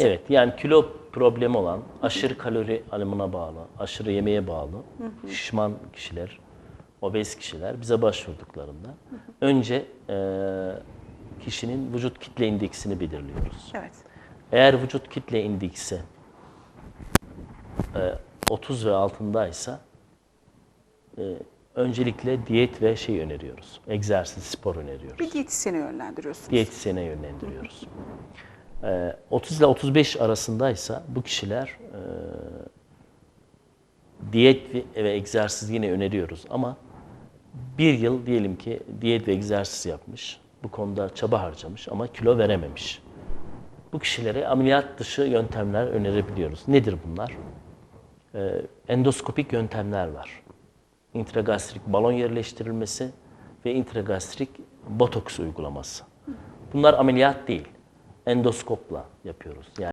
Evet yani kilo problemi olan, aşırı kalori alımına bağlı, aşırı yemeğe bağlı şişman kişiler, obez kişiler bize başvurduklarında önce e, kişinin vücut kitle indeksini belirliyoruz. Evet. Eğer vücut kitle indeksi e, 30 ve altındaysa e, öncelikle diyet ve şey öneriyoruz. Egzersiz, spor öneriyoruz. Bir diyetisyene yönlendiriyorsunuz. Diyetisyene yönlendiriyoruz. Ee, 30 ile 35 arasındaysa bu kişiler e, diyet ve egzersiz yine öneriyoruz ama bir yıl diyelim ki diyet ve egzersiz yapmış, bu konuda çaba harcamış ama kilo verememiş. Bu kişilere ameliyat dışı yöntemler önerebiliyoruz. Nedir bunlar? Ee, endoskopik yöntemler var. İntragastrik balon yerleştirilmesi ve intragastrik botoks uygulaması. Bunlar ameliyat değil. Endoskopla yapıyoruz. Yani